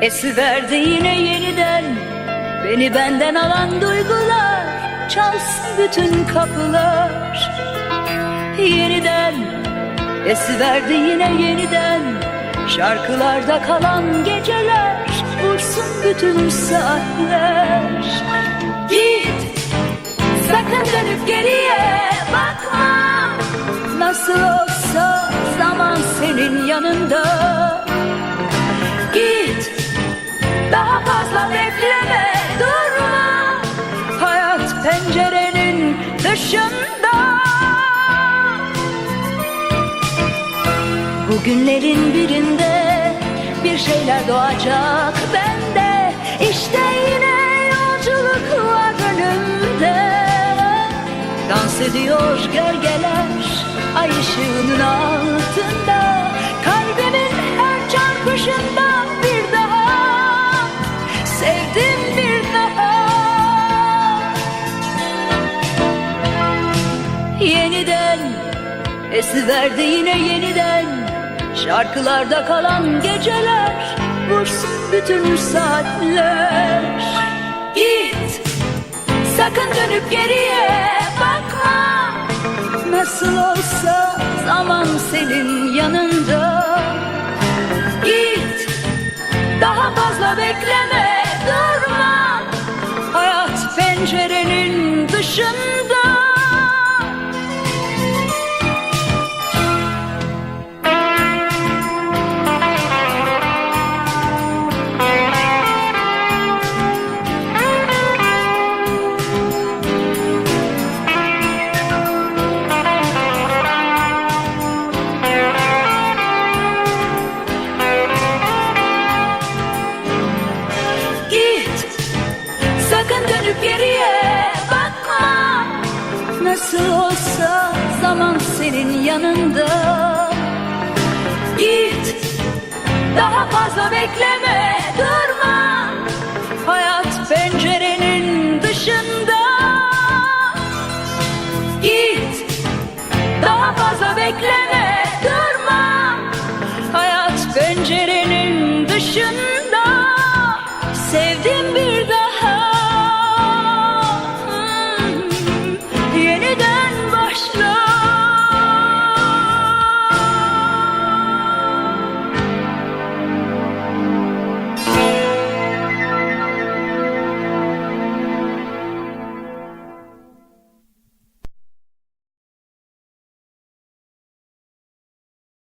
Esiverdi yine yeniden. Beni benden alan duygular Çalsın bütün kapılar. Yeniden. Esiverdi yine yeniden. Şarkılarda kalan geceler Vursun bütün saatler. Git. Sakın dönüp geriye bakma. Nasıl olsa zaman senin yanında dışında Bugünlerin birinde bir şeyler doğacak bende. İşte yine yolculuk var önümde. Dans ediyor gölgeler ay ışığının altında. Kalbimin her çarpışında bir daha Sevdim bir daha esiverdi yine yeniden. Şarkılarda kalan geceler Vursun bütün saatler. Git Sakın dönüp geriye bakma. Nasıl olsa zaman senin yanında. Git Daha fazla bekleme durma. Hayat pencerenin dışında nasıl olsa zaman senin yanında. Git daha fazla bekleme durma. Hayat pencerenin dışında. Git daha fazla bekleme durma. Hayat pencerenin dışında. Sevdiğim